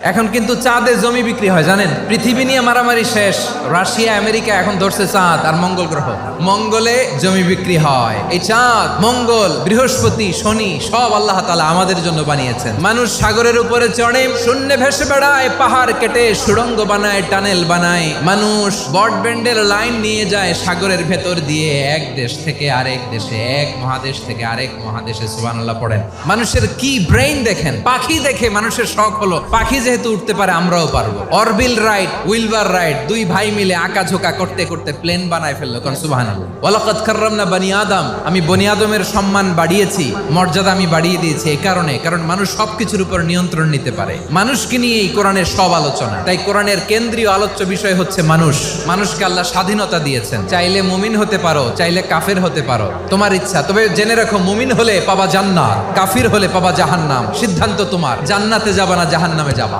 এখন কিন্তু চাঁদে জমি বিক্রি হয়, জানেন? পৃথিবী নিয়ে মারামারি শেষ। রাশিয়া, আমেরিকা এখন ধরছে চাঁদ আর মঙ্গল গ্রহ। মঙ্গলে জমি বিক্রি হয়। এই চাঁদ, মঙ্গল, বৃহস্পতি, শনি সব আল্লাহ তালা আমাদের জন্য বানিয়েছেন। মানুষ সাগরের উপরে চড়ে, শূন্যে ভেসে বেড়ায়, পাহাড় কেটে, সুড়ঙ্গ বানায়, টানেল বানায়। মানুষ বট ব্যান্ডের লাইন নিয়ে যায় সাগরের ভেতর দিয়ে, এক দেশ থেকে আরেক দেশে, এক মহাদেশ থেকে আরেক মহাদেশে, সুবহানাল্লাহ পড়েন। মানুষের কি ব্রেইন দেখেন? পাখি দেখে মানুষের শখ হলো। পাখি যেহেতু উঠতে পারে আমরাও পারব। অরবিল রাইট উইলবার রাইট দুই ভাই মিলে আঁকা ঝোঁকা করতে করতে প্লেন বানায় ফেলল কারণ সুবহানাল্লাহ। ওয়ালাকাদ কাররামনা বানি আদম আমি বনি আদমের সম্মান বাড়িয়েছি মর্যাদা আমি বাড়িয়ে দিয়েছি এই কারণে কারণ মানুষ সবকিছুর উপর নিয়ন্ত্রণ নিতে পারে। মানুষকে নিয়ে এই কোরআনের সব আলোচনা। তাই কোরআনের কেন্দ্রীয় আলোচ্য বিষয় হচ্ছে মানুষ। মানুষকে আল্লাহ স্বাধীনতা দিয়েছেন। চাইলে মুমিন হতে পারো চাইলে কাফের হতে পারো। তোমার ইচ্ছা তবে জেনে রাখো মুমিন হলে পাবা জান্নাত কাফির হলে পাবা জাহান্নাম। সিদ্ধান্ত তোমার জান্নাতে যাবা না জাহান্নামে যাবা।